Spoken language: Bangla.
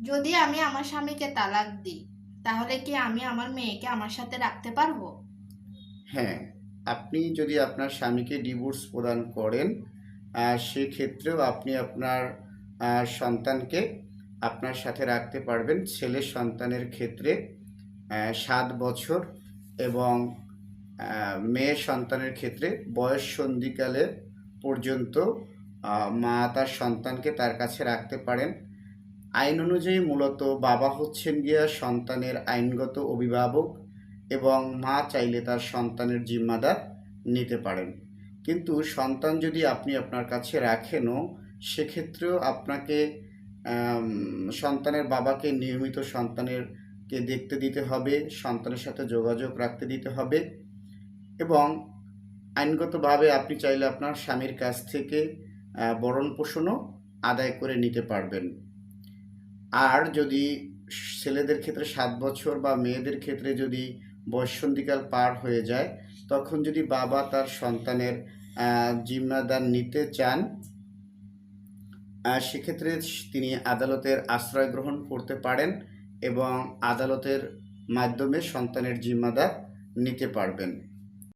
যদি আমি আমার স্বামীকে তালাক দিই তাহলে কি আমি আমার মেয়েকে আমার সাথে রাখতে পারব? হ্যাঁ আপনি যদি আপনার স্বামীকে ডিভোর্স প্রদান করেন সেক্ষেত্রেও আপনি আপনার সন্তানকে আপনার সাথে রাখতে পারবেন। ছেলে সন্তানের ক্ষেত্রে সাত বছর এবং আহ, মেয়ে সন্তানের ক্ষেত্রে বয়স সন্ধিকালে পর্যন্ত মা তার সন্তানকে তার কাছে রাখতে পারেন। আইন অনুযায়ী মূলত বাবা হচ্ছেন গিয়া সন্তানের আইনগত অভিভাবক এবং মা চাইলে তার সন্তানের জিম্মাদার নিতে পারেন। কিন্তু সন্তান যদি আপনি আপনার কাছে রাখেনও, সেক্ষেত্রেও আপনাকে সন্তানের বাবাকে নিয়মিত সন্তানেরকে দেখতে দিতে হবে, সন্তানের সাথে যোগাযোগ রাখতে দিতে হবে এবং আইনগতভাবে আপনি চাইলে আপনার স্বামীর কাছ থেকে ভরণ পোষণও আদায় করে নিতে পারবেন। আর যদি ছেলেদের ক্ষেত্রে সাত বছর বা মেয়েদের ক্ষেত্রে যদি বয়সন্ধিকাল পার হয়ে যায়, তখন যদি বাবা তার সন্তানের জিম্মাদার নিতে চান সেক্ষেত্রে তিনি আদালতের আশ্রয় গ্রহণ করতে পারেন এবং আদালতের মাধ্যমে সন্তানের জিম্মাদার নিতে পারবেন।